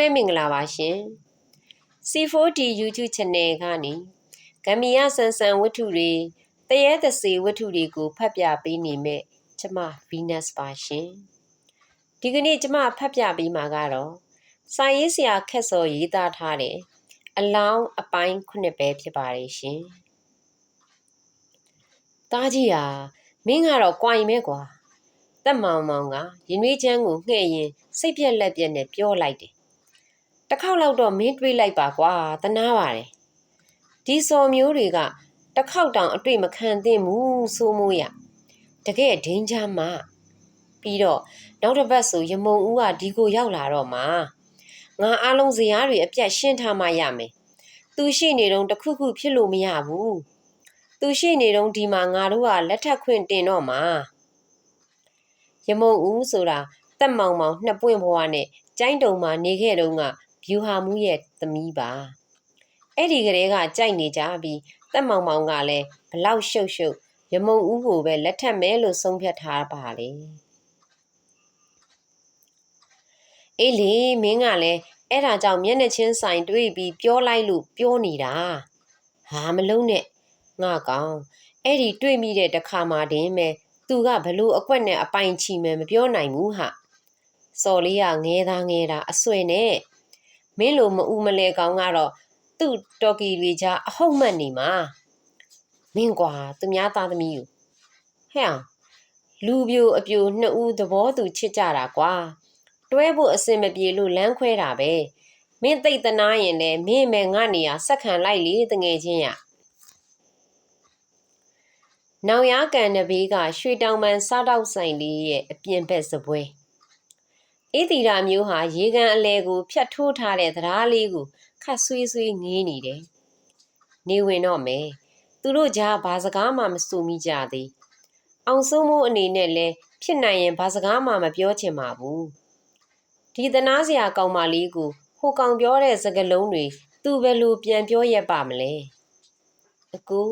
လုံးပဲမင်္ဂလာပါရှင် C4D YouTube Channel ကနေဂမ်ဘီယာဆန်ဆန်ဝတ္ထုတွေတရေသစေဝတ္ထုတွေကိုဖတ်ပြပေးနေမဲ့ကျမ Venus ပါရှင်ဒီကနေ့ကျမဖတ်ပြပေးမှာကတော့စာရေးဆရာခက်စော်ရေးသားထားတဲ့အလောင်းအပိုင်းခုနှစ်ပဲဖြစ်ပါတယ်ရှင်တားကြီးဟာမင်းကတော့ကြွိုင်မဲကွာတက်မောင်မောင်ကရင်နွေးချမ်းကိုငှဲ့ရင်စိတ်ပြက်လက်ပြက်နဲ့ပြောလိုက်တယ် တစ်ခေါက်လောက်တော့မင်းတွေးလိုက်ပါကွာတနာပါတယ်ဒီစော်မျိုးတွေကတစ်ခေါက်တောင်အတွေ့မခံသင့်ဘူးဆိုမို့ရတကယ်ဒိန်းချမ်းမှပြီးတော့နောက်တစ်ပတ်ဆိုရမုံဦးကဒီကိုရောက်လာတော့မှငါအားလုံးဇရားတွေအပြတ်ရှင်းထားမှရမယ်သူရှိနေတော့တခုခုဖြစ်လို့မရဘူးသူရှိနေတော့ဒီမှာငါတို့ကလက်ထပ်ခွင့်တင်တော့မှာရမုံဦးဆိုတာတက်မောင်မောင်နှစ်ပွင့်ဘွားနဲ့ကျိုင်းတုံမှာနေခဲ့တုန်းက ဗျူဟာမှုရဲ့သမီးပါအဲ့ဒီကလေးကကြိုက်နေကြပြီးတက်မောင်မောင်ကလည်းဘလောက်ရှုပ်ရှုပ်ရမုံဦးကိုပဲလက်ထပ်မဲလို့ဆုံးဖြတ်ထားပါလေအေးလေမင်းကလည်းအဲ့ဒါကြောင့်မျက်နှာချင်းဆိုင်တွေးပြီးပြောလိုက်လို့ပြောနေတာဟာမလုံးနဲ့ငါကောင်အဲ့ဒီတွေးမိတဲ့တခါမှတင်မဲ့သူကဘလို့အကွက်နဲ့အပိုင်ချီမယ်မပြောနိုင်ဘူးဟာစော်လေးကငဲသားငဲတာအဆွေနဲ့ မင်းလိုမအူမလဲကောင်ကတော့သူ့တော်ကီတွေကြားအဟုတ်မှတ်နေမှာမင်းကွာသူများသားသမီးကိုဟဲ့အောင်လူပြိုအပြိုနှစ်ဦးသဘောတူချစ်ကြတာကွာတွဲဖို့အစင်မပြေလို့လမ်းခွဲတာပဲမင်းသိတ်တနာရင်လည်းမင်းမဲငါနေရဆက်ခံလိုက်လေတငယ်ချင်းရနောင်ရကန်နဘေးကရွှေတောင်ပန်စားတောက်ဆိုင်လေးရဲ့အပြင်ဘက်စပွဲ အေးတီရာမျိုးဟာရေကန်အလဲကိုဖြတ်ထိုးထားတဲ့သရားလေးကိုခတ်ဆွေးဆွေးငေးနေတယ်။နေဝင်တော့မယ်။သူတို့ကြားဘာစကားမှမဆိုမိကြသေး။အောင်စိုးမိုးအနေနဲ့လဲဖြစ်နိုင်ရင်ဘာစကားမှမပြောချင်ပါဘူး။ဒီသနာစရာကောင်းမလေးကိုဟိုကောင်ပြောတဲ့စကားလုံးတွေသူပဲလို့ပြန်ပြောရပါမလဲ။အကူ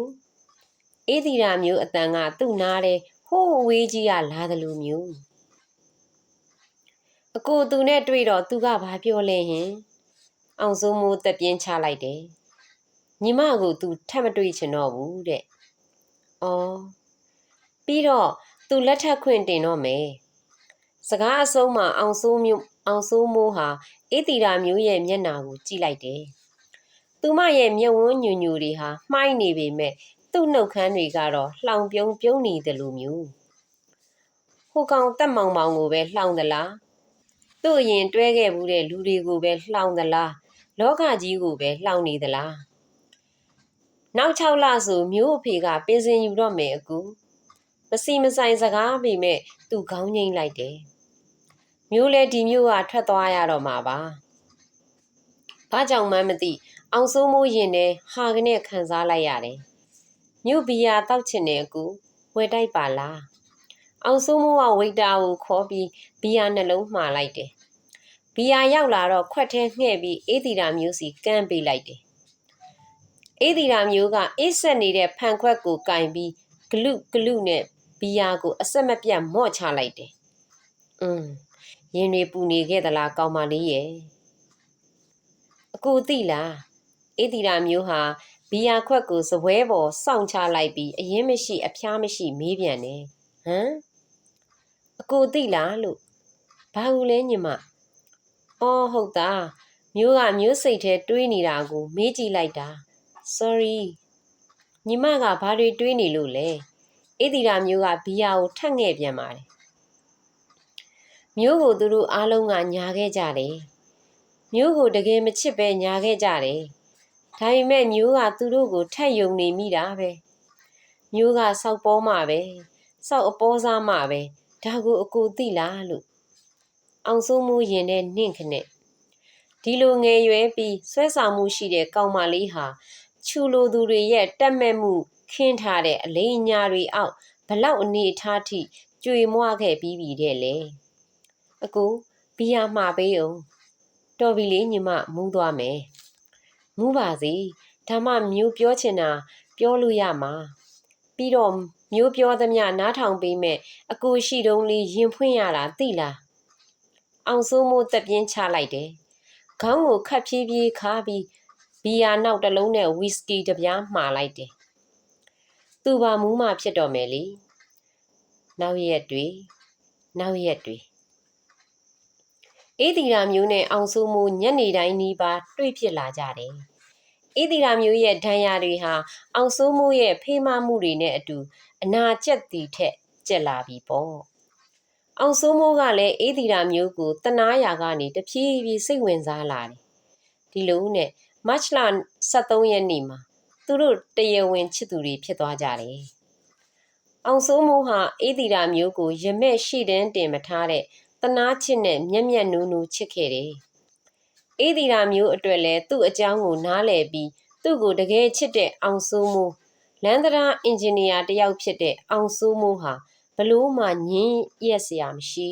အေးတီရာမျိုးအတန်ကသူ့နားတဲ့ဟိုးဝေးကြီးကလာတယ်လို့မျိုး။ အကိုသူနဲ့တွေ့တော့သူကဘာပြောလဲဟင်အောင်စိုးမိုးတက်ပြင်းချလိုက်တယ်ညီမကိုသူထပ်မတွေ့ချင်တော့ဘူးတဲ့အော်ပြီးတော့သူလက်ထပ်ခွင့်တင်တော့မယ်စကားအဆုံးမှာအောင်စိုးမျိုးအောင်စိုးမိုးဟာအေးတီရာမျိုးရဲ့မျက်နာကိုကြည့်လိုက်တယ်သူမရဲ့မျက်ဝန်းညူညူတွေဟာမှိုင်းနေပေမဲ့သူ့နှုတ်ခမ်းတွေကတော့လှောင်ပြုံးပြုံးနေတယ်လို့မျိုးဟိုကောင်တက်မောင်မောင်ကိုပဲလှောင်သလား သူ့အရင်တွဲခဲ့မှုတဲ့လူတွေကိုပဲလှောင်သလားလောကကြီးကိုပဲလှောင်နေသလားနောက်6လဆိုမျိုးအဖေကပင်စင်ယူတော့မယ်အကူမစီမဆိုင်စကားပေမဲ့သူခေါင်းငိမ့်လိုက်တယ်မျိုးလဲဒီမျိုးကထွက်သွားရတော့မှာပါဘာကြောင့်မှမသိအောင်စိုးမိုးရင်နဲ့ဟာကနေခံစားလိုက်ရတယ်မြို့ဘီယာတောက်ချင်တယ်အကူဝယ်တိုက်ပါလားအောင်စိုးမိုးကဝိတ်တာကိုခေါ်ပြီးဘီယာနှလုံးမှားလိုက်တယ်။ ဘီယာရောက်လာတော့ခွက်ထဲငှဲ့ပြီးအေးတီရာမျိုးစီကမ်းပေးလိုက်တယ်။အေးတီရာမျိုးကအေးဆက်နေတဲ့ဖန်ခွက်ကိုကင်ပြီးဂလုဂလုနဲ့ဘီယာကိုအဆက်မပြတ်မော့ချလိုက်တယ်။อืมရင်တွေပူနေခဲ့သလားကောင်းမလေးရဲ့။အကူသိလားအေးတီရာမျိုးဟာဘီယာခွက်ကိုစပွဲပေါ်စောင့်ချလိုက်ပြီးအရင်မရှိအဖျားမရှိမေးပြန်တယ်။ဟမ်အကိုသိလားလို့ဘာလို့လဲညီမ အော်ဟုတ်တာမျိုးကမျိုးစိတ်ထဲတွေးနေတာကို မေးကြည့်လိုက်တာ sorry ညီမကဘာတွေတွေးနေလို့လဲအေးတီရာမျိုးကဘီယာကိုထက်ငဲ့ပြန်ပါတယ်မျိုးကိုသူတို့အားလုံးကညာခဲ့ကြတယ်မျိုးကိုတကယ်မချစ်ပဲညာခဲ့ကြတယ်ဒါပေမဲ့မျိုးကသူတို့ကိုထက်ယုံနေမိတာပဲမျိုးကစောက်ပေါ်မှပဲစောက်အပေါ်စားမှပဲဒါကိုအကိုသိလားလို့ အောင်စိုးမှုရင်နဲ့နှင့်ခနဲ့ဒီလိုငယ်ရွယ်ပြီးဆွဲဆောင်မှုရှိတဲ့ကောင်မလေးဟာချူလိုသူတွေရဲ့တက်မဲ့မှုခင်းထားတဲ့အလိမ်ညာတွေအောက်ဘလောက်အနေထားထိကြွေမွခဲ့ပြီးပြီတဲ့လေအကိုဘီယာမှာပေးအောင်တော်ပြီလေညီမမူးသွားမယ်မူးပါစေဒါမှမျိုးပြောချင်တာပြောလို့ရမှာပြီးတော့မျိုးပြောသမျှနားထောင်ပေးမဲ့အကူရှိတုံးလေးရင်ဖွင့်ရတာသိလား အောင်စိုးမိုးတက်ပြင်းချလိုက်တယ်ခေါင်းကိုခတ်ဖြည်းဖြည်းခါပြီးဘီယာနောက်တစ်လုံးနဲ့ဝီစကီတစ်ပြားမှားလိုက်တယ်။သူပါမူးမှဖြစ်တော့မယ်လေ။နောက်ရက်တွေနောက်ရက်တွေအေးဒီရာမျိုးနဲ့အောင်စိုးမိုးညနေတိုင်းနီးပါးတွေ့ဖြစ်လာကြတယ်။အေးဒီရာမျိုးရဲ့ဒဏ်ရာတွေဟာအောင်စိုးမိုးရဲ့ဖေးမမှုတွေနဲ့အတူအနာကျက်တီထက်ကျက်လာပြီပေါ့။ အောင်စိုးမိုးကလည်းအေးဒီရာမျိုးကိုတနာရာကနေတဖြည်းဖြည်းစိတ်ဝင်စားလာတယ်။ဒီလိုနဲ့မတ်လ23ရက်နေ့မှာသူတို့တရားဝင်ချစ်သူတွေဖြစ်သွားကြတယ်။အောင်စိုးမိုးဟာအေးဒီရာမျိုးကိုရမဲ့ရှိတန်းတင်မထားတဲ့တနာချစ်နဲ့မျက်မျက်နူးနူးချစ်ခဲ့တယ်။အေးဒီရာမျိုးအတွက်လည်းသူ့အကြောင်းကိုနားလည်ပြီးသူ့ကိုတကယ်ချစ်တဲ့အောင်စိုးမိုးလန်ဒရာအင်ဂျင်နီယာတယောက်ဖြစ်တဲ့အောင်စိုးမိုးဟာ ဘလို့မှညင်းရက်စရာမရှိ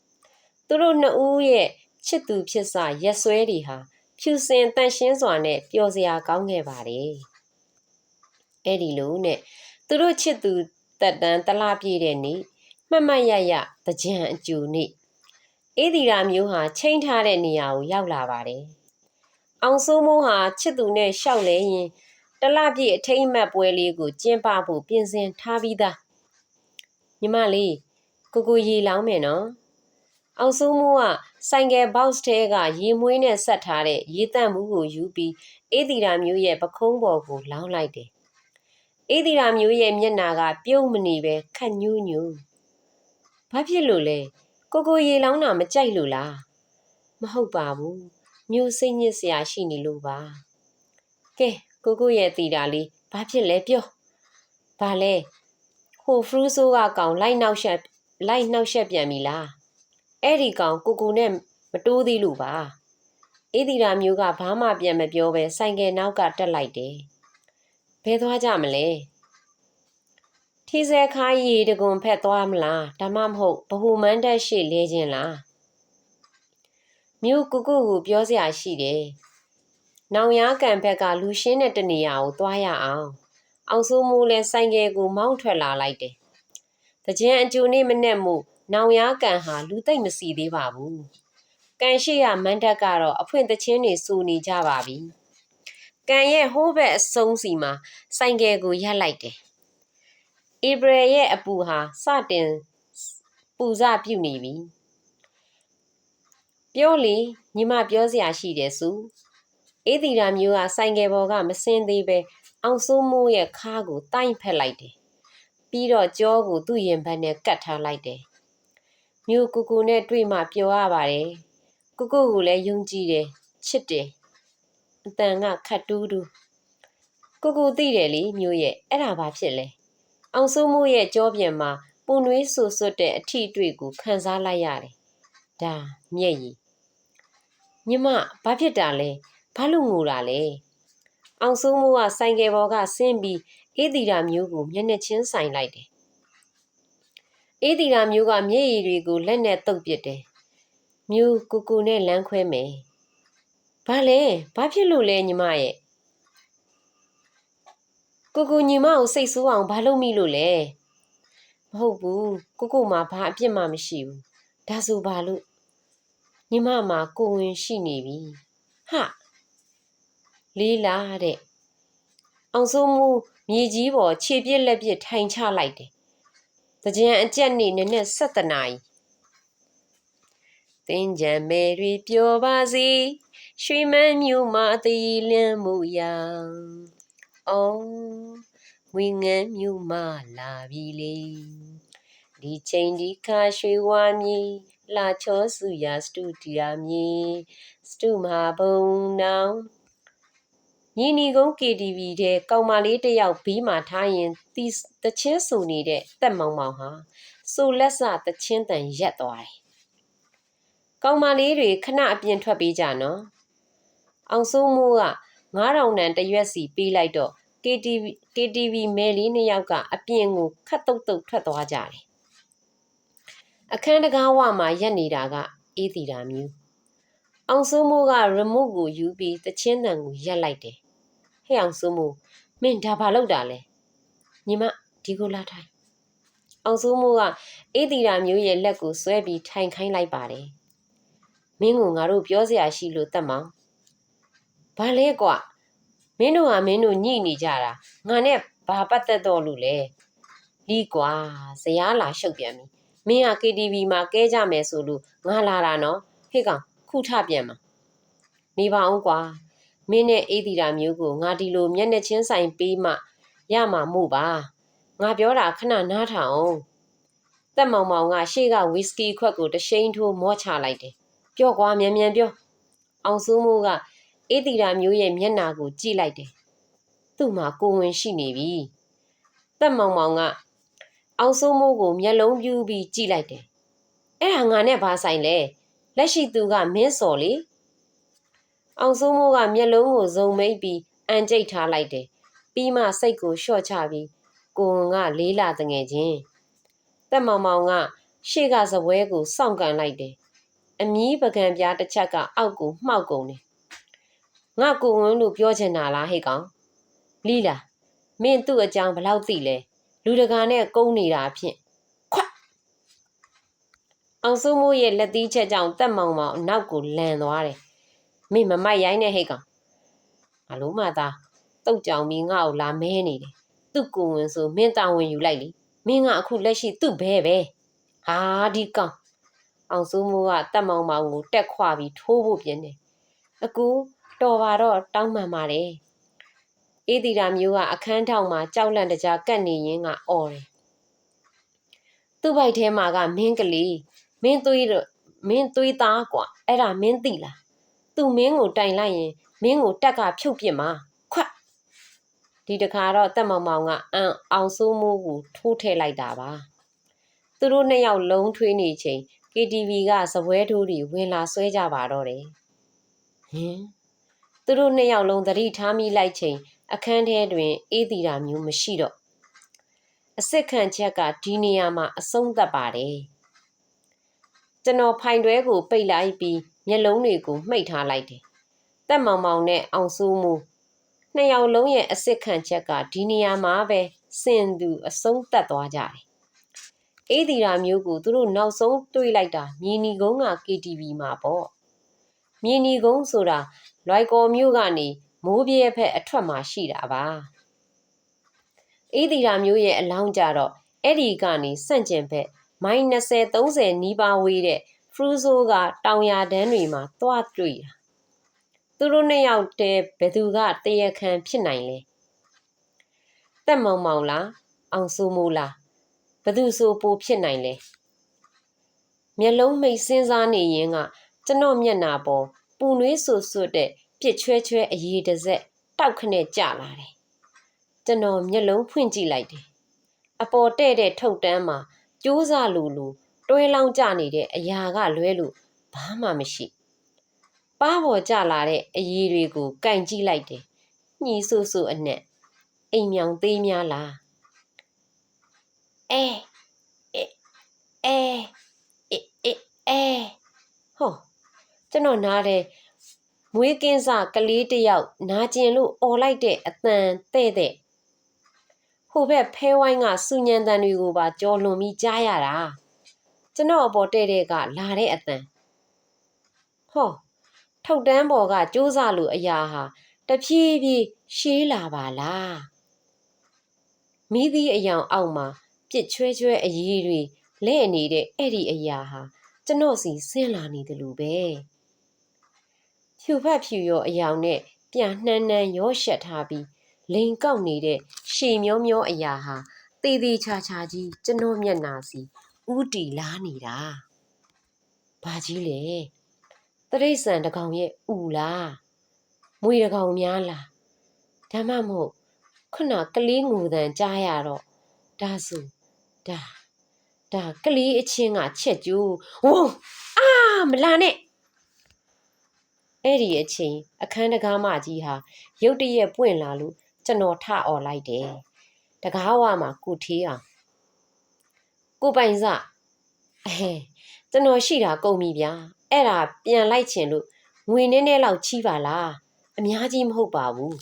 ။သူတို့နှစ်ဦးရဲ့ချစ်သူဖြစ်စာရက်ဆွဲတွေဟာဖြူစင်တန့်ရှင်းစွာနဲ့ပျော်စရာကောင်းခဲ့ပါတယ်။အဲ့ဒီလိုနဲ့သူတို့ချစ်သူတက်တန်းတလားပြည့်တဲ့နေ့မှတ်မှတ်ရရတကြံအကျူနေ့အေးဒီရာမျိုးဟာချိန်ထားတဲ့နေရာကိုရောက်လာပါတယ်။အောင်စိုးမိုးဟာချစ်သူနဲ့ရှောက်လဲရင်တလပြည့်အထိမ့်မှတ်ပွဲလေးကိုကျင်းပဖို့ပြင်ဆင်ထားပြီးသား။ ညီမလေးကိုကိုရေလောင်းမယ်နော်။အောင်စိုးမိုးကဆိုင်ကယ်ဘောက်စ်ထဲကရေမွေးနဲ့ဆက်ထားတဲ့ရေတန့်မှုကိုယူပြီးအေးဒီရာမျိုးရဲ့ပခုံးပေါ်ကိုလောင်းလိုက်တယ်။အေးဒီရာမျိုးရဲ့မျက်နာကပြုံးမနေပဲခက်ညူးညူး။ဘာဖြစ်လို့လဲကိုကိုရေလောင်းတာမကြိုက်လို့လားမဟုတ်ပါဘူးမျိုးစိတ်ညစ်စရာရှိနေလို့ပါကဲကိုကိုရဲ့တီတာလေးဘာဖြစ်လဲပြောဘာလဲ ဟိုဖရူးဆိုးကကောင်လိုက်နောက်ရှက်လိုက်နှောက်ရှက်ပြန်ပြီလားအဲ့ဒီကောင်ကိုကိုနဲ့မတိုးသေးလို့ပါအေးဒီရာမျိုးကဘာမှပြန်မပြောပဲဆိုင်ကယ်နောက်ကတက်လိုက်တယ်ဘယ်သွားကြမလဲထီးစဲခါရီတကွန်ဖက်သွားမလားဒါမှမဟုတ်ဘဟုမန်းတက်ရှိလဲခြင်းလားမြို့ကုကုကိုပြောစရာရှိတယ်နောင်ရကံဘက်ကလူရှင်းတဲ့တနေရာကိုသွားရအောင် အောင်စိုးမိုးလဲဆိုင်ကယ်ကိုမောင်းထွက်လာလိုက်တယ်တကြံအကျိုးနေ့မနဲ့မို့နောင်ရကံဟာလူသိမ့်မစီသေးပါဘူးကန်ရှိရမန်းတက်ကတော့အဖွင့်တချင်းတွေစူနေကြပါပြီကန်ရဲ့ဟိုးဘက်အဆုံးစီမှာဆိုင်ကယ်ကိုရပ်လိုက်တယ်ဧပြီရဲ့အပူဟာစတင်ပူစပြုတ်နေပြီပြောလေညီမပြောစရာရှိတယ်စုအေးဒီရာမျိုးကဆိုင်ကယ်ပေါ်ကမစင်းသေးပဲ အောင်စိုးမိုးရဲ့ခါးကိုတိုင်ဖက်လိုက်တယ်ပြီးတော့ကြောကိုသူ့ရင်ဘတ်နဲ့ကတ်ထားလိုက်တယ်မျိုးကူကူနဲ့တွေ့မှပြောရပါတယ်ကူကူကိုလည်းယုံကြည်တယ်ချစ်တယ်အတန်ကခတ်တူးတူးကူကူသိတယ်လေမျိုးရဲ့အဲ့ဒါဘာဖြစ်လဲအောင်စိုးမိုးရဲ့ကြောပြန်မှာပူနွေးဆူဆွတ်တဲ့အထီအတွေ့ကိုခံစားလိုက်ရတယ်။ဒါမျက်ရည်ညီမဘာဖြစ်တာလဲဘာလို့ငိုတာလဲ အောင်စိုးမိုးကဆိုင်ကယ်ပေါ်ကဆင်းပြီးအေးတီရာမျိုးကိုမျက်နှာချင်းဆိုင်လိုက်တယ်။အေးတီရာမျိုးကမျက်ရည်တွေကိုလက်နဲ့တုပ်ပစ်တယ်။မျိုးကူကူနဲ့လမ်းခွဲမယ်။ဘာလဲဘာဖြစ်လို့လဲညီမရဲ့ကိုကိုညီမကိုစိတ်ဆိုးအောင်ဘာလုပ်မိလို့လဲမဟုတ်ဘူးကိုကိုမှာဘာအပြစ်မှမရှိဘူးဒါဆိုဘာလို့ညီမမှာကိုဝင်ရှိနေပြီဟာ လေးလာတဲ့အောင်စိုးမှုမြေကြီးပေါ်ခြေပြက်လက်ပြက်ထိုင်ချလိုက်တယ်တကြံအကြက်နေနနဲ့ဆက်တနာကြီးသင်ကြံမဲတွေပျော်ပါစေရွှေမန်းမျိုးမှာအသေးလန်းမှုရာအော်ဝင်းငန်းမြို့မှလာပြီလေဒီချိန်ဒီခါရွှေဝါမီလာချောစုရာစတူဒီယာမီစတူမဟာဘုံနောင် ညီနီကုန်း KTV တဲ့ကောင်မလေးတယောက်ဘီးမှာထားရင်တီတချင်းဆူနေတဲ့တက်မောင်မောင်ဟာဆိုလက်စတချင်းတန်ရက်သွားတယ်။ကောင်မလေးတွေခဏအပြင်ထွက်ပေးကြနော်။အောင်စိုးမိုးက9000တန်တရွက်စီပေးလိုက်တော့ KTV KTV မဲလေးနှစ်ယောက်ကအပြင်ကိုခတ်တုတ်တုတ်ထွက်သွားကြတယ်။အခန်းတကားဝမှာရက်နေတာကအေးတီတာမျိုး။အောင်စိုးမိုးက remote ကိုယူပြီးတချင်းတန်ကိုရက်လိုက်တယ်။ ဟဲ့အောင်စိုးမိုးမင်းဒါဘာလုပ်တာလဲ။ညီမဒီကိုလာထိုင်။အောင်စိုးမိုးကအေးတီတာမျိုးရဲ့လက်ကိုဆွဲပြီးထိုင်ခိုင်းလိုက်ပါတယ်မင်းကငါတို့ပြောစရာရှိလို့တက်မောင်ဘာလဲကွာမင်းတို့ကမင်းတို့ညှိနေကြတာငါနဲ့ဘာပတ်သက်တော့လို့လဲလီကွာဇရားလာရှုပ်ပြန်ပြီမင်းက KTV မှာကဲကြမယ်ဆိုလို့ငါလာတာနော်ဟေ့ကောင်ခုထပြန်မှာနေပါအောင်ကွာ မင်းနဲ့အေးတီတာမျိုးကိုငါဒီလိုမျက်နှာချင်းဆိုင်ပေးမှရမှာမို့ပါငါပြောတာခဏနားထောင်အောင်တက်မောင်မောင်ကရှေ့ကဝီစကီခွက်ကိုတရှိန်ထိုးမော့ချလိုက်တယ်ပြောကွာမြန်မြန်ပြောအောင်စိုးမိုးကအေးတီတာမျိုးရဲ့မျက်နှာကိုကြည့်လိုက်တယ်သူ့မှာကိုယ်ဝင်ရှိနေပြီတက်မောင်မောင်ကအောင်စိုးမိုးကိုမျက်လုံးပြူးပြီးကြည့်လိုက်တယ်အဲ့ဒါငါနဲ့ဘာဆိုင်လဲလက်ရှိသူကမင်းစော်လေ အောင်စိုးမိုးကမျက်လုံးကိုဇုံမိတ်ပြီးအန်ကျိတ်ထားလိုက်တယ်ပြီးမှစိတ်ကိုလျှော့ချပြီးကိုဝင်ကလေးလာတငယ်ချင်းတက်မောင်မောင်ကရှေ့ကစပွဲကိုစောင့်ကန်လိုက်တယ်အမီးပကံပြားတစ်ချက်ကအောက်ကိုမှောက်ကုန်တယ်ငါကိုဝင်းလို့ပြောချင်တာလားဟဲ့ကောင်လီလာမင်းသူ့အကြောင်းဘလောက်သိလဲလူတကာနဲ့ကုန်းနေတာဖြင့်ခွတ်အောင်စိုးမိုးရဲ့လက်သီးချက်ကြောင့်တက်မောင်မောင်အနောက်ကိုလန်သွားတယ် မင်းမမိုက်ရိုင်းနဲ့ဟဲ့ကောင်အလုံးမသားတုတ်ကြောင်မီငါ့ကိုလာမဲနေတယ်သူ့ကိုဝင်ဆိုမင်းတာဝန်ယူလိုက်လေမင်းကအခုလက်ရှိသူ့ဘဲပဲဟာဒီကောင်အောင်စိုးမိုးကတက်မောင်မောင်ကိုတက်ခွာပြီးထိုးဖို့ပြင်တယ်အကူတော်ပါတော့တောင်းပန်ပါတယ်အေးတီတာမျိုးကအခန်းထောင်မှာကြောက်လန့်တကြားကတ်နေရင်းကအော်တယ်သူ့ဘိုက်ထဲမှာကမင်းကလေးမင်းသွေးတော့မင်းသွေးသားကွာအဲ့ဒါမင်းသိလား သူမင်းကိုတိုင်လိုက်ရင်မင်းကိုတက်ကဖြုတ်ပြစ်မှာခွတ်ဒီတခါတော့တက်မောင်မောင်ကအန်အောင်စိုးမိုးကိုထိုးထည့်လိုက်တာပါသူတို့နှစ်ယောက်လုံးထွေးနေချိန် KTV ကစပွဲထိုးတွေဝင်လာဆွဲကြပါတော့တယ်ဟင်သူတို့နှစ်ယောက်လုံးသတိထားမိလိုက်ချိန်အခန်းထဲတွင် အေးတီတာမျိုးမရှိတော့အစ်စ်ခံချက်ကဒီနေရာမှာအဆုံးသတ်ပါတယ်ကျွန်တော်ဖိုင်တွဲကိုပိတ်လိုက်ပြီး မျက်လုံးတွေကိုမှိတ်ထားလိုက်တယ်တက်မောင်မောင်နဲ့အောင်စိုးမှုနှစ်ယောက်လုံးရဲ့အစ်စ်ခံချက်ကဒီနေရာမှာပဲစင်သူအဆုံးသတ်သွားကြတယ်အေးတီရာမျိုးကိုသူတို့နောက်ဆုံးတွေးလိုက်တာမြင်းနီကုန်းက KTV မှာပေါ့မြင်းနီကုန်းဆိုတာလွိုက်ကော်မျိုးကနေမိုးပြဲဖက်အထွက်မှာရှိတာပါအေးတီရာမျိုးရဲ့အလောင်းကြတော့အဲ့ဒီကနေစန့်ကျင်ဘက်မိုင်20 30 နီးပါးဝေးတဲ့ ဖရူဇိုကတောင်ရတန်းတွေမှာတွားတွေ့တာသူတို့နှစ်ယောက်တည်းဘယ်သူကတရခံဖြစ်နိုင်လဲတက်မောင်မောင်လားအောင်စိုးမိုးလားဘယ်သူဆိုပိုဖြစ်နိုင်လဲမျက်လုံးမိတ်စဉ်းစားနေရင်ကကျွန်တော်မျက်နာပေါ်ပူနွေးဆူဆွတ်တဲ့ပြစ်ချွဲချွဲအရေးတစ်စက်တောက်ခနဲ့ကြလာတယ်ကျွန်တော်မျက်လုံးဖွင့်ကြည့်လိုက်တယ်အပေါ်တဲ့တဲ့ထုတ်တန်းမှာကျိုးစားလူလူ တွဲလောင်းကြနေတဲ့အရာကလွဲလို့ဘာမှမရှိပါးပေါ်ကြလာတဲ့အရေးတွေကိုကင်ကြည့်လိုက်တယ်ညှီဆူဆူအနက်အိမ်မြောင်သေးများလားအဲအဲအဲအဲအဲဟောကျွန်တော်နားတယ်မွေးကင်းစကလေးတယောက်နာကျင်လို့អော်လိုက်တဲ့အတန်တဲ့တဲ့ဟိုဘက်ဖဲဝိုင်းကစူညံတန်တွေကိုပါကြော်လွန်ပြီးကြားရတာ ကျွန်တော်အပေါ်တဲ့တဲ့ကလာတဲ့အတန်ဟောထုတ်တန်းပေါ်ကစူးစလို့အရာဟာတဖြည်းဖြည်းရှေးလာပါလားမိသည့်အယောင်အောက်မှာပြစ်ချွဲချွဲအရေးတွေလဲ့နေတဲ့အဲ့ဒီအရာဟာကျွန်တော်စီဆင်းလာနေတယ်လို့ပဲဖြူဖက်ဖြူရောအယောင်နဲ့ပြန်နှမ်းနှမ်းရောရှက်ထားပြီးလိန်ကောက်နေတဲ့ရှေမျောမျောအရာဟာတေးသေးချာချာကြီးကျွန်တော်မျက်နာစီ ဥတီလားနေတာဘာကြီးလဲတရိษံတကောင်ရဲ့ဥလားမွေတကောင်များလားဒါမှမဟုတ်ခုနကလေးငိုတန်ကြားရတော့ဒါဆိုဒါဒါကလေးအချင်းကချက်ကျိုးဝုံအာမလာနဲ့အဲ့ဒီအချိန်အခန်းတကားမကြီးဟာရုတ်တရက်ပွင့်လာလို့ကျွန်တော်ထអော်လိုက်တယ်တကားဝမှာကုထေးအောင် ကိုပိုင်စအဲကျွန်တော်ရှိတာကုန်ပြီဗျာအဲ့ဒါပြန်လိုက်ချင်လို့ငွေနည်းနည်းလောက်ချီးပါလားအများကြီးမဟုတ်ပါဘူး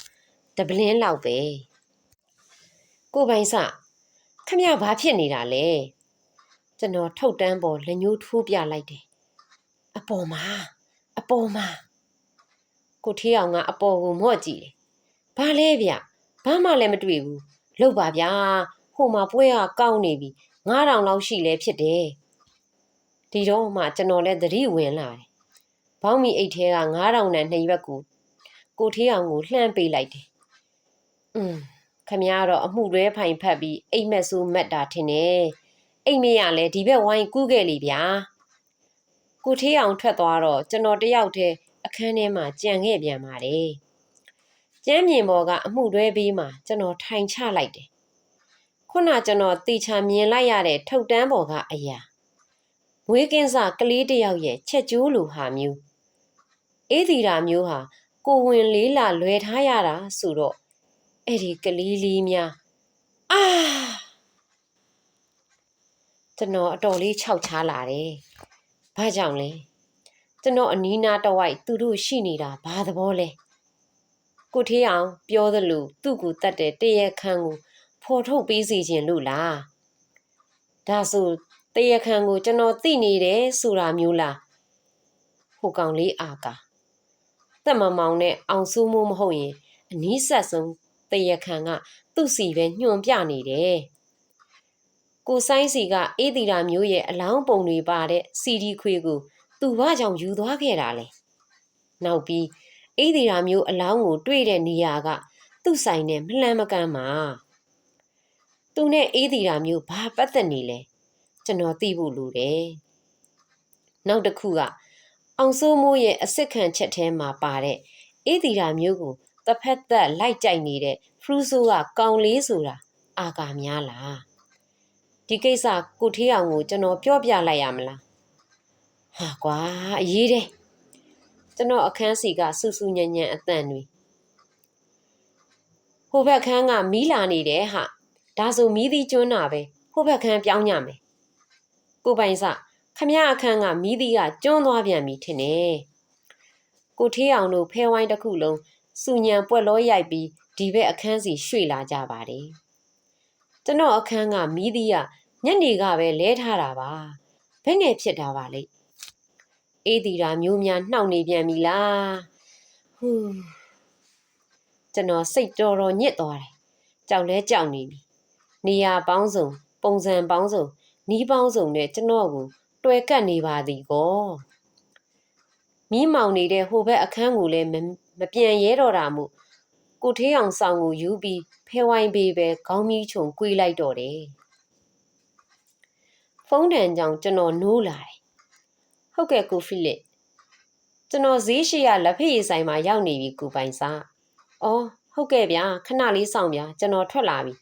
တပလင်းလောက်ပဲကိုပိုင်စခမရဘာဖြစ်နေတာလဲကျွန်တော်ထုတ်တန်းပေါ်လက်ညှိုးထိုးပြလိုက်တယ်အပေါ်မှာအပေါ်မှာကိုထေးအောင်ကအပေါ်ကိုမော့ကြည့်တယ်ဘာလဲဗျဘာမှလည်းမတွေ့ဘူးလောက်ပါဗျာဟိုမှာပွဲကကောင်းနေပြီ 9000လောက်ရှိလဲဖြစ်တယ်ဒီတော့မှကျွန်တော်လည်းသတိဝင်လာတယ်ဘောင်းမီအိတ်ထဲက9000နဲ့နှစ်ရွက်ကိုကိုထေးအောင်ကိုလှမ်းပေးလိုက်တယ်อืมခမရတော့အမှုတွဲဖိုင်ဖက်ပြီးအိတ်မက်ဆိုးမက်တာထင်တယ်အိတ်မရလဲဒီဘက်ဝိုင်းကူးခဲ့လေဗျာကိုထေးအောင်ထွက်သွားတော့ကျွန်တော်တယောက်တည်းအခန်းထဲမှာကြံခဲ့ပြန်ပါတယ်ကျမ်းမြင်ပေါ်ကအမှုတွဲပြီးမှကျွန်တော်ထိုင်ချလိုက်တယ် ခုနကျွန်တော်တေချာမြင်လိုက်ရတဲ့ထုတ်တန်းပေါ်ကအရာမွေးကင်းစကလေးတယောက်ရဲ့ချက်ကျိုးလိုဟာမျိုးအေးဒီရာမျိုးဟာကိုဝင်လေးလာလွယ်ထားရတာဆိုတော့အဲ့ဒီကလေးလေးများအာကျွန်တော်အတော်လေးခြောက်ချားလာတယ်။ဘာကြောင့်လဲ။ကျွန်တော်အနီးနားတစ်ဝိုက်သူတို့ရှိနေတာဘာသဘောလဲ။ကိုထေးအောင်ပြောသလိုသူ့ကိုတတ်တဲ့တရက်ခန်းကို ဖော်ထုတ်ပေးစီခြင်းလို့လား။ဒါဆိုတရက်ခန်းကိုကျွန်တော်သိနေတယ်ဆိုတာမျိုးလား။ဟိုကောင်လေးအာကာတက်မမောင်နဲ့အောင်ဆူးမိုးမဟုတ်ရင်အနီးဆက်ဆုံးတရခန်ကသူ့စီပဲညွန်ပြနေတယ်။ကိုဆိုင်စီကအေးတီရာမျိုးရဲ့အလောင်းပုံတွေပါတဲ့စီဒီခွေကိုသူဘာကြောင့်ယူသွားခဲ့တာလဲ။နောက်ပြီးအေးတီရာမျိုးအလောင်းကို တွေ့တဲ့နေရာက သူ့ဆိုင်နဲ့မလှမ်းမကမ်းမှာ။ သူနဲ့အေးတီရာမျိုးဘာပတ်သက်နေလဲ။ကျွန်တော်သိဖို့လိုတယ်။နောက်တစ်ခုကအောင်စိုးမိုးရဲ့အစ်စ်ခံချက်ထဲမှာပါတဲ့အေးတီရာမျိုးကိုတစ်ဖက်သက်လိုက်ကြိုက်နေတဲ့ဖရူးဆိုးကကောင်လေးဆိုတာအာကာများလားဒီကိစ္စကိုထေးအောင်ကိုကျွန်တော်ပြောပြလိုက်ရမလားဟာကွာအရေးတယ်ကျွန်တော်အခန်းစီကဆူဆူညံ့ညံ့အတန်တွေဟိုဘက်ခန်းကမီးလာနေတယ်ဟာ ဒါဆိုမီးသီးကျွန်းတာပဲဟိုဘက်ခန်းပြောင်းညမယ်ကိုပိုင်စခမရအခန်းကမီးသီးကကျွန်းသွားပြန်ပြီထင်တယ်ကိုထေးအောင်တို့ဖဲဝိုင်းတစ်ခုလုံးစူညံပွက်လောရိုက်ပြီးဒီဘက်အခန်းစီရွှေ့လာကြပါတယ်ကျွန်တော်အခန်းကမီးသီးကညနေကပဲလဲထားတာပါဘယ်ငယ်ဖြစ်တာပါလိမ့်အေးဒီရာမျိုးများနှောက်နေပြန်ပြီလားဟူးကျွန်တော်စိတ်တော်တော်ညစ်သွားတယ်ကြောက်လဲကြောက်နေပြီ နေရာပေါင်းစုံ ပုံစံပေါင်းစုံနီးပေါင်းစုံနဲ့ကျွန်တော်ကိုတွယ်ကပ်နေပါသည်ကောမီးမောင်နေတဲ့ဟိုဘက်အခန်းကိုလည်းမပြန်ရဲတော့တာမို့ကိုထေးအောင်ဆောင်ကိုယူပြီးဖဲဝိုင်းပေးပဲခေါင်းမီးချုံကွေးလိုက်တော့တယ်ဖုန်းတန်ကြောင်ကျွန်တော်နိုးလာတယ်ဟုတ်ကဲ့ကိုဖိလစ်ကျွန်တော်ဈေးရှိရလက်ဖက်ရည်ဆိုင်မှာရောက်နေပြီကိုပိုင်စားအော်ဟုတ်ကဲ့ဗျာခဏလေးစောင့်ဗျာကျွန်တော်ထွက်လာပြီ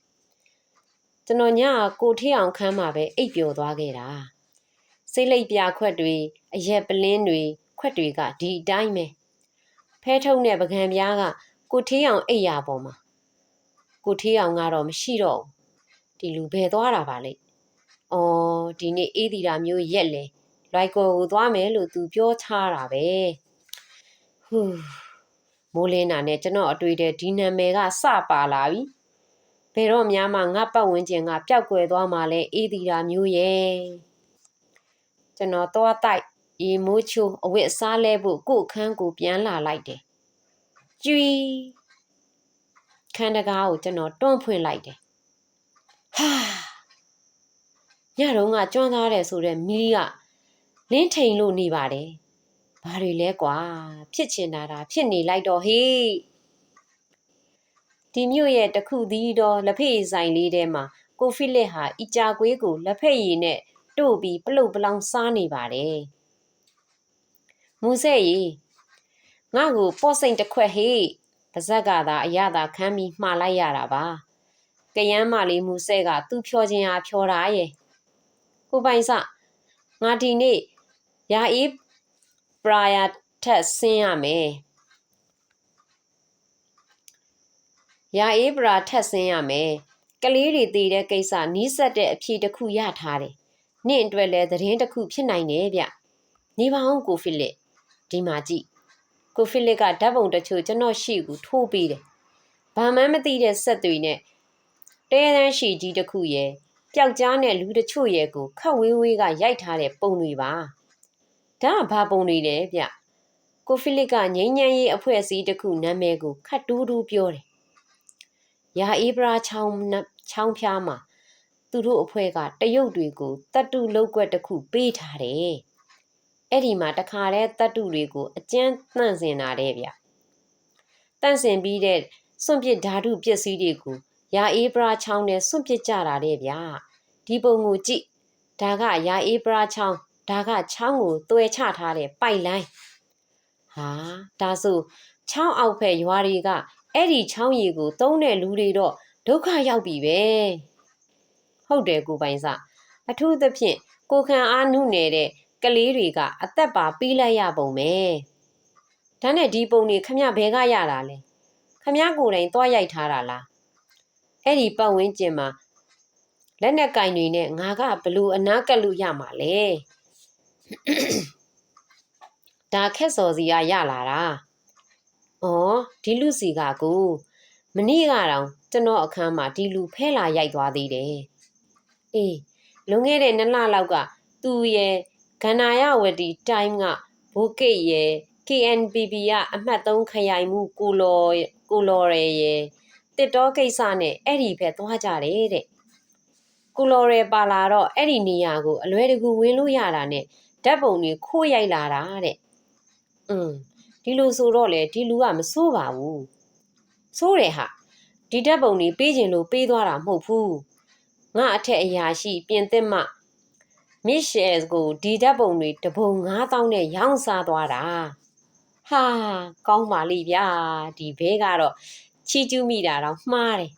ကျွန်တော်ညကိုထေးအောင်ခန်းမှာပဲအိပ်ပျော်သွားခဲ့တာစိတ်လိပ်ပြခွက်တွေအရက်ပလင်းတွေခွက်တွေကဒီအတိုင်းပဲဖဲထုံတဲ့ပကံပြားကကိုထေးအောင်အိပ်ရပေါ်မှာကိုထေးအောင်ကတော့မရှိတော့ဘူးဒီလူဘယ်သွားတာပါလဲအော်ဒီနေ့အေးဒီတာမျိုးရက်လေလွိုက်ကိုကိုသွားမယ်လို့သူပြောချတာပဲဟူးမိုးလင်းတာနဲ့ကျွန်တော်အတွေ့တဲ့ဒီနာမည်ကစပါလာပြီ ဘယ်တော့များမှငါပတ်ဝန်းကျင်ကပျောက်ကွယ်သွားမှလဲအေးဒီတာမျိုးရဲ့ကျွန်တော်သွားတိုက်ရေမိုးချိုးအဝတ်အစားလဲဖို့ကို့အခန်းကိုပြန်လာလိုက်တယ်။ကျွီခန်းတကားကိုကျွန်တော်တွန်းဖွင့်လိုက်တယ်။ဟာညတော့ကကျွမ်းသားတယ်ဆိုတဲ့မီးကလင်းထိန်လို့နေပါတယ်။ဘာတွေလဲကွာဖြစ်ချင်တာဒါဖြစ်နေလိုက်တော့ဟေး ဒီမြို့ရဲ့တခုသီးတော့လက်ဖက်ရည်ဆိုင်လေးထဲမှာကိုဖိလစ်ဟာအီကြာကွေးကိုလက်ဖက်ရည်နဲ့တို့ပြီးပလုတ်ပလောင်စားနေပါတယ်။မူဆက်ရီငါ့ကိုပေါ့စိန်တစ်ခွက်ဟေးပါဇက်ကသာအရသာခမ်းပြီးမှားလိုက်ရတာပါကယမ်းမလေးမူဆက်ကသူ့ဖြောခြင်းအားဖြောတာရဲ့ကိုပိုင်စငါဒီနေ့ရာအေးပရာယာထက်ဆင်းရမယ် ရာအေးပရာထက်ဆင်းရမယ်ကလေးတွေတည်တဲ့ကိစ္စနီးစက်တဲ့အဖြေတစ်ခုရထားတယ်နင့်အတွက်လည်းသတင်းတစ်ခုဖြစ်နိုင်တယ်ဗျနေပါအောင်ကိုဖိလစ်ဒီမှာကြည့်ကိုဖိလစ်ကဓာတ်ပုံတချို့ကျွန်တော်ရှိကူထိုးပေးတယ်ဘာမှမသိတဲ့ဆက်တွေနဲ့တဲတန်းရှိကြီးတစ်ခုရဲ့ပျောက်ကြားနဲ့လူတချို့ရဲ့ကိုခတ်ဝေးဝေးကရိုက်ထားတဲ့ပုံတွေပါဒါကဘာပုံတွေလဲဗျကိုဖိလစ်ကငိမ့်ညမ်းရေးအဖွဲ့အစည်းတစ်ခုနာမည်ကိုခတ်တူးတူးပြောတယ်။ ရာအေးပရာချောင်းနချောင်းဖျားမှာသူတို့အဖွဲ့ကတရုတ်တွေကိုတတ်တုလောက်ွက်တစ်ခုပေးထားတယ်။အဲ့ဒီမှာတခါလဲတတ်တုတွေကိုအကျဉ်းတန့်စင်တာတဲ့ဗျ။တန့်စင်ပြီးတဲ့စွန့်ပစ်ဓာတုပစ္စည်းတွေကိုရာအေးပရာချောင်းနဲ့စွန့်ပစ်ကြတာတဲ့ဗျ။ဒီပုံကိုကြည့်ဒါကရာအေးပရာချောင်းဒါကချောင်းကိုတွဲချထားတဲ့ပိုက်လိုင်းဟာဒါဆိုချောင်းအောက်ဖက်ရွာတွေက အဲ့ဒီချောင်းရီကိုသုံးတဲ့လူတွေတော့ဒုက္ခရောက်ပြီပဲဟုတ်တယ်ကိုပိုင်စအထူးသဖြင့်ကိုခံအားနုနေတဲ့ကလေးတွေကအသက်ပါပြီးလိုက်ရပုံပဲဒါနဲ့ဒီပုံတွေခမဘဲကရတာလဲခမကိုယ်တိုင်သွားရိုက်ထားတာလားအဲ့ဒီပတ်ဝန်းကျင်မှာလက်နဲ့ကင်တွေနဲ့ငါကဘလို့အနာကက်လို့ရမှာလဲဒါခက်စော်စီကရလာတာ။ အော်ဒီလူစီကကိုမနေ့ကတော့ကျွန်တော်အခန်းမှာဒီလူဖဲလာရိုက်သွားသေးတယ်။အေးလွန်ခဲ့တဲ့နှစ်လလောက်ကသူရဲ့ကန္နာယဝတီတိုင်းကဘိုကိတ်ရဲ့ KNPB ကအမှတ်3ခရိုင်မှုကိုလော်ကိုလော်ရရဲ့တစ်တောကိစ္စနဲ့အဲ့ဒီဖက်သွားကြတယ်တဲ့။ကိုလော်ရပါလာတော့အဲ့ဒီနေရာကိုအလွယ်တကူဝင်လို့ရတာနဲ့ဓာတ်ပုံတွေခိုးရိုက်လာတာတဲ့။อืม ဒီလိုဆိုတော့လေဒီလူကမစိုးပါဘူးစိုးတယ်ဟာဒီဓာတ်ပုံတွေပေးခြင်းလို့ပေးသွားတာမဟုတ်ဘူးငါအထက်အရာရှိပြင်သစ်မှမစ်ရှယ်ကိုဒီဓာတ်ပုံတွေတပုံ9000နဲ့ရောင်းစားသွားတာဟာကောင်းပါလိဗျာဒီဘဲကတော့ချီကျူးမိတာတော့မှားတယ်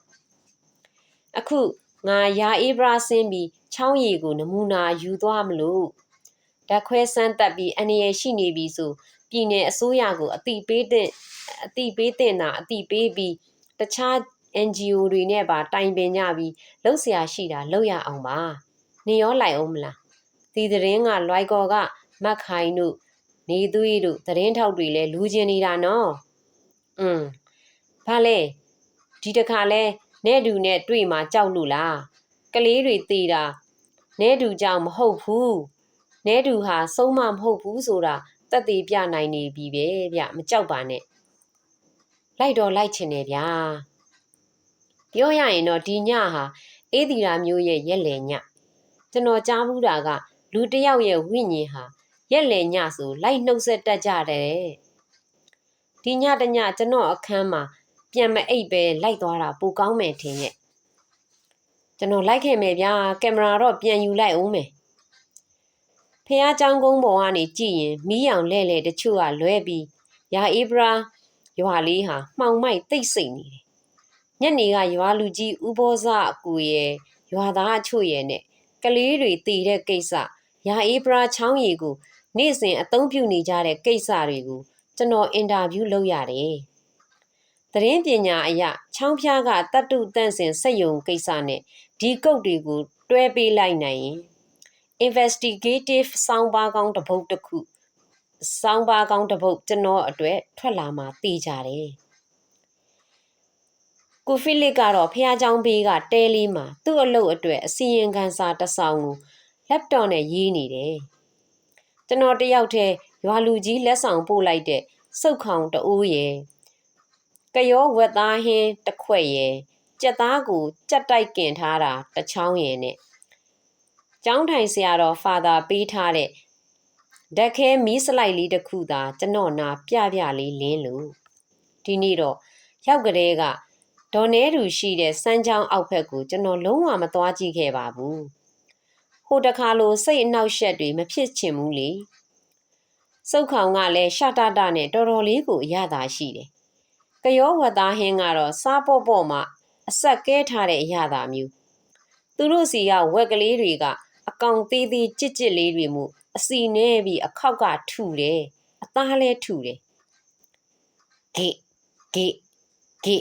အခုငါရာအေးဘရာဆင်းပြီးချောင်းရည်ကိုနမူနာယူသွားမလို့ဓာတ်ခွဲစမ်းတက်ပြီးအနေရရှိနေပြီဆို ပြည်내အစိုးရကိုအတိပေးတဲ့အတိပေးတဲ့နာအတိပေးပြီးတခြား NGO တွေနဲ့ပါတိုင်ပင်ကြပြီးလှုပ်ရှားရှိတာလှုပ်ရအောင်ပါနေရောလိုက်အောင်မလားဒီသတင်းကလွိုက်ကော်ကမက်ခိုင်တို့နေသွေးတို့သတင်းထောက်တွေလည်းလူချင်းနေတာနော်อืมဘာလဲဒီတခါလဲနဲတူနဲ့တွေ့မှာကြောက်လို့လားကလေးတွေသေးတာနဲတူကြောင့်မဟုတ်ဘူးနဲတူဟာဆုံးမမဟုတ်ဘူးဆိုတာ တက်သေးပြနိုင်နေပြီပဲဗျမကြောက်ပါနဲ့လိုက်တော့လိုက်ချင်တယ်ဗျာပြောရရင်တော့ဒီညဟာအေးဒီရာမျိုးရဲ့ရက်လေညကျွန်တော်ကြားဘူးတာကလူတယောက်ရဲ့ဝိညာဉ်ဟာရက်လေညဆိုလိုက်နှုတ်ဆက်တတ်ကြတယ်ဒီညတညကျွန်တော်အခန်းမှာပြန်မအိပ်ပဲလိုက်သွားတာပိုကောင်းမယ်ထင်ရဲ့ကျွန်တော်လိုက်ခဲ့မယ်ဗျာကင်မရာတော့ပြန်ယူလိုက်အောင်မယ် ဖះเจ้าကုန်းပေါ်ကနေကြည့်ရင်မီးရောင်လဲ့လဲ့တချို့ကလွဲပြီးယာအေဘရာရွာလေးဟာမှောင်မိုက်တိတ်ဆိတ်နေတယ်ညနေကရွာလူကြီးဥဘောဇအကူရဲ့ရွာသားအချို့ရဲ့နဲ့ကလေးတွေတည်တဲ့ကိစ္စယာအေဘရာချောင်းရီကိုနေ့စဉ်အသုံးပြုနေကြတဲ့ကိစ္စတွေကိုကျွန်တော်အင်တာဗျူးလုပ်ရတယ်သတင်းပညာအရချောင်းဖျားကတတ်တုတန့်စင်စက်ယုံကိစ္စနဲ့ဒီကုတ်တွေကို တွဲပေးလိုက်နိုင်ရင် investigative စောင်းပါကောင်းတစ်ပုဒ်တစ်ခုစောင်းပါကောင်းတစ်ပုဒ်ကျွန်တော်အတွက်ထွက်လာမှသိကြတယ်ကိုဖိလစ်ကတော့ဖះเจ้าဘေးကတဲလေးမှာသူ့အလုပ်အတွက်အစီရင်ခံစာတစ်စောင်ကို laptop နဲ့ရေးနေတယ်ကျွန်တော်တယောက်တည်းရွာလူကြီးလက်ဆောင်ပို့လိုက်တဲ့စုတ်ခေါင်တအိုးရယ်ကရောဝက်သားဟင်းတစ်ခွက်ရယ်ကြက်သားကိုကြက်တိုက်ကင်ထားတာတစ်ချောင်းရယ်နဲ့ ကျောင်းထိုင်ဆရာတော်ဖာသာပေးထားတဲ့ဓာတ်ခဲမီးစလိုက်လေးတစ်ခုသာကျွန်တော်နာပြပြလေးလင်းလို့ဒီနေ့တော့ရောက်ကလေးကဒေါ်နဲတူရှိတဲ့စမ်းချောင်းအောက်ဘက်ကိုကျွန်တော်လုံးဝမသွားကြည့်ခဲ့ပါဘူးဟိုတခါလိုစိတ်အနှောက်ယှက်တွေမဖြစ်ချင်ဘူးလေစုတ်ခေါင်ကလည်းရှတာတာနဲ့တော်တော်လေးကိုအရသာရှိတယ်ကရောဝတ်သားဟင်းကတော့စားပေါ့ပေါ့မှအဆက်ကဲထားတဲ့အရသာမျိုးသူတို့စီကဝက်ကလေးတွေက အကောင်သေးသေးကြစ်ကြစ်လေးတွေမှုအစီနဲ့ပြီးအခောက်ကထူတယ်အသားလဲထူတယ်ဂိဂိဂိ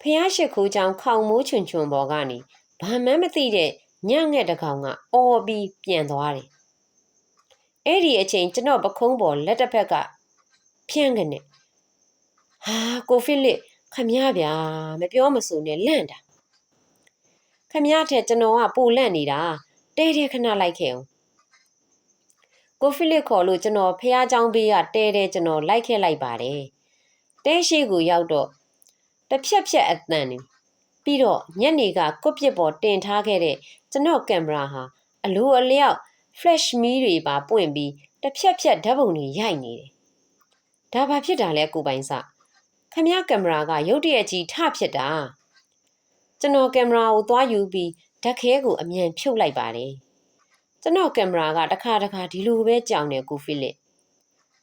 ဖះရှိခိုးကြောင်ခေါင်မိုးချွန်ချွန်ပေါ်ကနေဘာမှမသိတဲ့ညငှက်တကောင်ကအော်ပြီးပြန်သွားတယ်အဲ့ဒီအချိန်ကျွန်တော်ပခုံးပေါ်လက်တစ်ဖက်ကဖြန့်ကနေဟာကိုဖိလစ်ခမရဗျာမပြောမဆိုနဲ့လန့်တာ ခမရထက်ကျွန်တော်ကပူလန့်နေတာတဲတဲခဏလိုက်ခဲ့အောင် ကိုဖိလစ်ခေါ်လို့ကျွန်တော်ဖះเจ้าဘေးကတဲတဲကျွန်တော်လိုက်ခဲ့လိုက်ပါတယ်တဲရှိကိုရောက်တော့တစ်ဖြက်ဖြက်အတန်နေပြီးတော့ညနေကကွပ်ပစ်ပေါ်တင်ထားခဲ့တဲ့ကျွန်တော်ကင်မရာဟာအလိုအလျောက် flash မီးတွေပါပွင့်ပြီးတစ်ဖြက်ဖြက်ဓာတ်ပုံတွေရိုက်နေတယ်ဒါဘာဖြစ်တာလဲကိုပိုင်စခမရကင်မရာကရုတ်တရက်ကြီးထဖြစ်တာ ကျွန်တော်ကင်မရာကိုသွားယူပြီးဓာတ်ခဲကိုအမြန်ဖြုတ်လိုက်ပါတယ်ကျွန်တော်ကင်မရာကတစ်ခါတစ်ခါဒီလိုပဲကြောင်တယ်ကိုဖိလစ်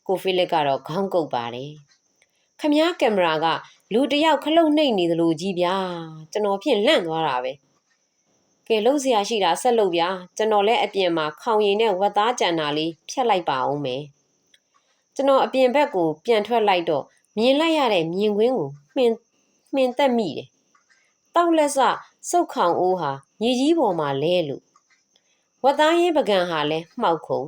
ကိုဖိလစ်ကတော့ခေါင်းကုပ်ပါတယ်ခမရကင်မရာကလူတစ်ယောက်ခလုတ်နှိပ်နေသလိုကြီးဗျာကျွန်တော်ဖြင့်လန့်သွားတာပဲကဲလှုပ်เสียရှိတာဆက်လုပ်ဗျာကျွန်တော်လည်းအပြင်မှာခေါင်ရည်နဲ့ဝက်သားကြံတာလေးဖြတ်လိုက်ပါအောင်မယ်ကျွန်တော်အပြင်ဘက်ကိုပြန်ထွက်လိုက်တော့မြင်လိုက်ရတဲ့မြင်ကွင်းကိုမှင်မှင်သက်မိတယ် တောက်လက်စစုတ်ခေါင်အိုးဟာမြေကြီးပေါ်မှာလဲလို့ဝက်သားရင်းပကံဟာလည်းမှောက်ခုံ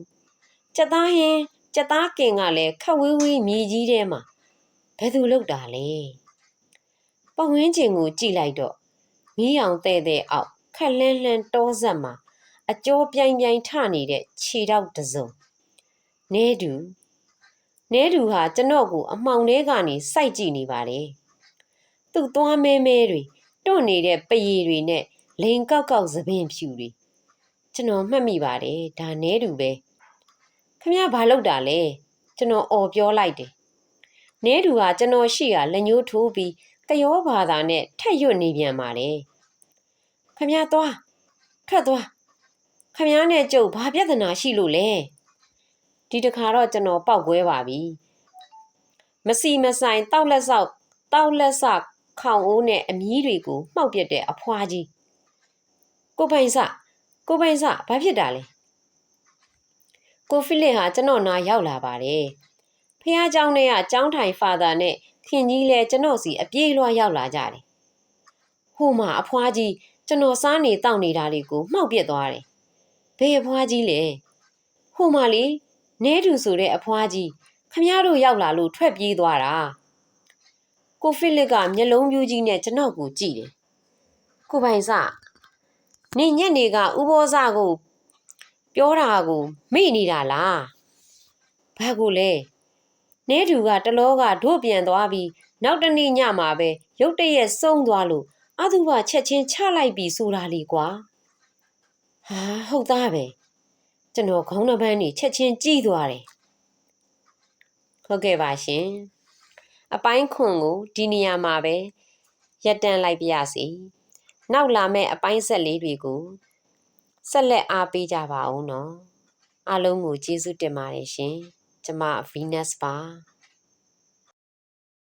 ကြက်သားဟင်းကြက်သားကင်ကလည်းခက်ဝေးဝေးမြေကြီးထဲမှာဘယ်သူလောက်တာလဲပဝင်းကျင်ကိုကြည့်လိုက်တော့မီးအောင်တဲ့တဲ့အောက်ခက်လန်းလန်းတောဆက်မှာအကျော်ပြိုင်ပြိုင်ထနေတဲ့ခြေထောက်တစ်စုံနဲတူနဲတူဟာကျွန်တော်ကိုအမှောင်ထဲကနေစိုက်ကြည့်နေပါတယ်သူ့သွားမဲမဲတွေ တွန့်နေတဲ့ပရီတွေနဲ့လိန်ကောက်ကောက်သပင်ဖြူတွေကျွန်တော်မှတ်မိပါတယ်ဒါနဲတူပဲခမရဘာလုပ်တာလဲကျွန်တော်អော်ပြောလိုက်တယ်နဲတူကကျွန်တော်ရှိကလက်ညှိုးထိုးပြီးတယောဘာသာနဲ့ထက်ရွတ်နေပြန်ပါလေခမရသွားထွက်သွားခမရနဲ့ကျုပ်ဘာပြဿနာရှိလို့လဲဒီတခါတော့ကျွန်တော်ပောက်ကွဲပါပြီမစီမဆိုင်တောက်လက်ဆောက်တောက်လက်ဆောက် ခေါင်အိုးနဲ့အမီးတွေကိုမှောက်ပြက်တဲ့အဖွားကြီးကိုပိုင်စကိုပိုင်စဘာဖြစ်တာလဲကိုဖိလစ်ဟာကျွန်တော်နာရောက်လာပါတယ်ဖះเจ้าနဲ့ကကျောင်းထိုင်ဖာသာနဲ့ခင်ကြီးလဲကျွန်တော်စီအပြေးလွှားရောက်လာကြတယ်။ဟိုမှာအဖွားကြီးကျွန်တော်စားနေတောက်နေတာလေးကိုမှောက်ပြက်သွားတယ်။ဘယ်အဖွားကြီးလဲ။ဟိုမှာလေနဲတူဆိုတဲ့အဖွားကြီးခမည်းတော်ရောက်လာလို့ထွက်ပြေးသွားတာ။ ကိုဖိလစ်ကမျက်လုံးပြူးကြီးနဲ့ကျွန်တော်ကိုကြည့်တယ်။ကိုပိုင်စနေညက်နေကဥဘောစကိုပြောတာကိုမေ့နေတာလား။ဘာကိုလဲ။နဲတူကတလောကတို့ပြန်သွားပြီးနောက်တနေ့ညမှာပဲရုတ်တရက်ဆုံးသွားလို့အသူဘချက်ချင်းချလိုက်ပြီဆိုတာလေကွာဟာဟုတ်သားပဲကျွန်တော်ခေါင်းနှပန်းနေချက်ချင်းကြည့်သွားတယ်ဟုတ်ကဲ့ပါရှင် အပိုင်းခွန်ကိုဒီနေရာမှာပဲရက်တန်းလိုက်ပြရစီနောက်လာမယ့်အပိုင်းဆက်လေးတွေကိုဆက်လက်အားပေးကြပါဦးနော်အားလုံးကိုကျေးဇူးတင်ပါတယ်ရှင်ကျမ Venus ပါ